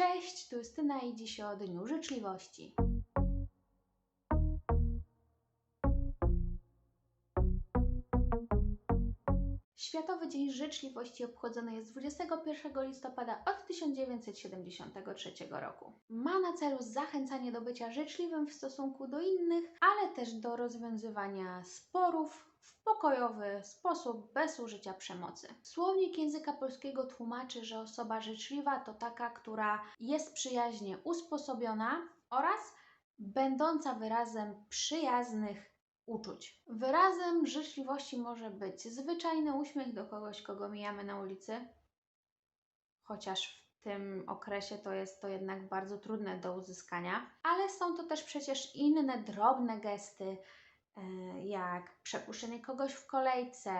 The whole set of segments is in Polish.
Cześć, tu Justyna i dziś o Dniu Życzliwości. Światowy Dzień Życzliwości obchodzony jest 21 listopada od 1973 roku. Ma na celu zachęcanie do bycia życzliwym w stosunku do innych, ale też do rozwiązywania sporów w pokojowy sposób bez użycia przemocy. Słownik języka polskiego tłumaczy, że osoba życzliwa to taka, która jest przyjaźnie usposobiona oraz będąca wyrazem przyjaznych uczuć. Wyrazem życzliwości może być zwyczajny uśmiech do kogoś, kogo mijamy na ulicy, chociaż w tym okresie to jest to jednak bardzo trudne do uzyskania, ale są to też przecież inne drobne gesty, e, jak przepuszczenie kogoś w kolejce,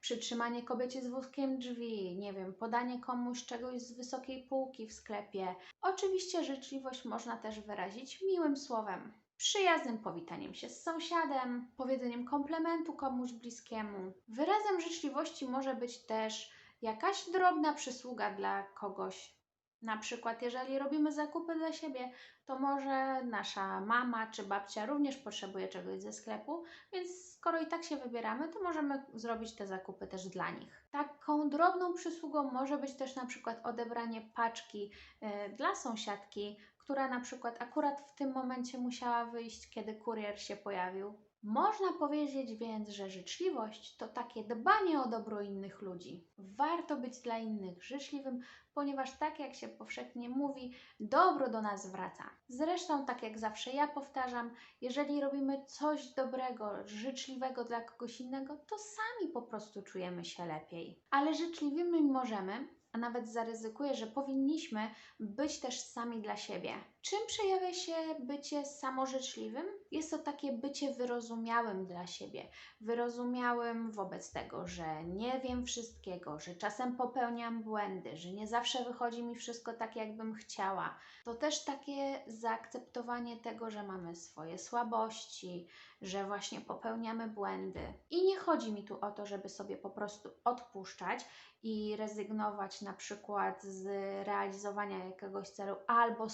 przytrzymanie kobiecie z wózkiem drzwi, nie wiem, podanie komuś czegoś z wysokiej półki w sklepie. Oczywiście życzliwość można też wyrazić miłym słowem przyjaznym powitaniem się z sąsiadem, powiedzeniem komplementu komuś bliskiemu. Wyrazem życzliwości może być też jakaś drobna przysługa dla kogoś. Na przykład, jeżeli robimy zakupy dla siebie, to może nasza mama czy babcia również potrzebuje czegoś ze sklepu, więc skoro i tak się wybieramy, to możemy zrobić te zakupy też dla nich. Taką drobną przysługą może być też na przykład odebranie paczki y, dla sąsiadki, która na przykład akurat w tym momencie musiała wyjść, kiedy kurier się pojawił. Można powiedzieć więc, że życzliwość to takie dbanie o dobro innych ludzi. Warto być dla innych życzliwym, ponieważ tak jak się powszechnie mówi, dobro do nas wraca. Zresztą, tak jak zawsze ja powtarzam, jeżeli robimy coś dobrego, życzliwego dla kogoś innego, to sami po prostu czujemy się lepiej. Ale życzliwymi możemy, a nawet zaryzykuję, że powinniśmy być też sami dla siebie. Czym przejawia się bycie samożyczliwym? Jest to takie bycie wyrozumiałym dla siebie, wyrozumiałym wobec tego, że nie wiem wszystkiego, że czasem popełniam błędy, że nie zawsze wychodzi mi wszystko tak, jakbym chciała. To też takie zaakceptowanie tego, że mamy swoje słabości, że właśnie popełniamy błędy. I nie chodzi mi tu o to, żeby sobie po prostu odpuszczać i rezygnować na przykład z realizowania jakiegoś celu albo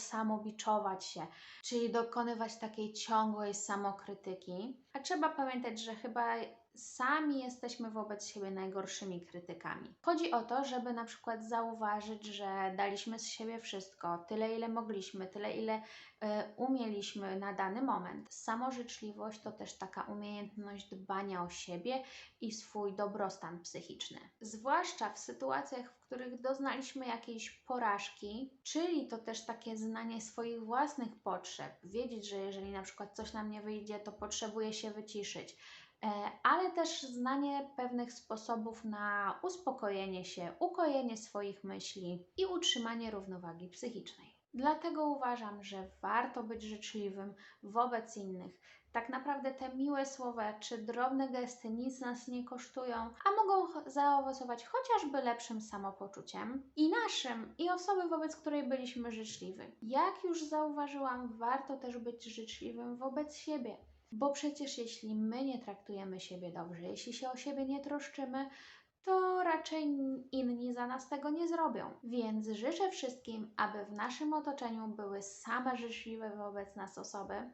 samobiczować się, czyli dokonywać takiej ciągłej samokrytyki. A trzeba pamiętać, że chyba sami jesteśmy wobec siebie najgorszymi krytykami. Chodzi o to, żeby na przykład zauważyć, że daliśmy z siebie wszystko, tyle ile mogliśmy, tyle ile y, umieliśmy na dany moment. Samożyczliwość to też taka umiejętność dbania o siebie i swój dobrostan psychiczny. Zwłaszcza w sytuacjach, w których doznaliśmy jakiejś porażki, czyli to też takie znanie swoich własnych potrzeb, wiedzieć, że jeżeli na przykład coś nam nie wyjdzie, to potrzebuje się wyciszyć ale też znanie pewnych sposobów na uspokojenie się, ukojenie swoich myśli i utrzymanie równowagi psychicznej. Dlatego uważam, że warto być życzliwym wobec innych. Tak naprawdę te miłe słowa czy drobne gesty nic nas nie kosztują, a mogą zaowocować chociażby lepszym samopoczuciem i naszym, i osoby, wobec której byliśmy życzliwi. Jak już zauważyłam, warto też być życzliwym wobec siebie. Bo przecież jeśli my nie traktujemy siebie dobrze, jeśli się o siebie nie troszczymy, to raczej inni za nas tego nie zrobią. Więc życzę wszystkim, aby w naszym otoczeniu były same życzliwe wobec nas osoby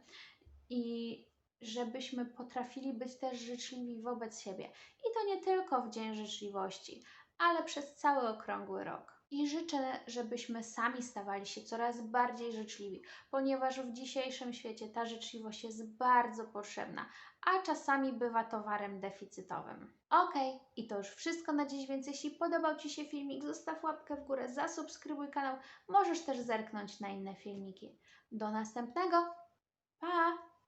i żebyśmy potrafili być też życzliwi wobec siebie. I to nie tylko w Dzień Życzliwości, ale przez cały okrągły rok. I życzę, żebyśmy sami stawali się coraz bardziej życzliwi, ponieważ w dzisiejszym świecie ta życzliwość jest bardzo potrzebna, a czasami bywa towarem deficytowym. Ok, i to już wszystko na dziś, więc jeśli podobał Ci się filmik, zostaw łapkę w górę, zasubskrybuj kanał, możesz też zerknąć na inne filmiki. Do następnego, pa!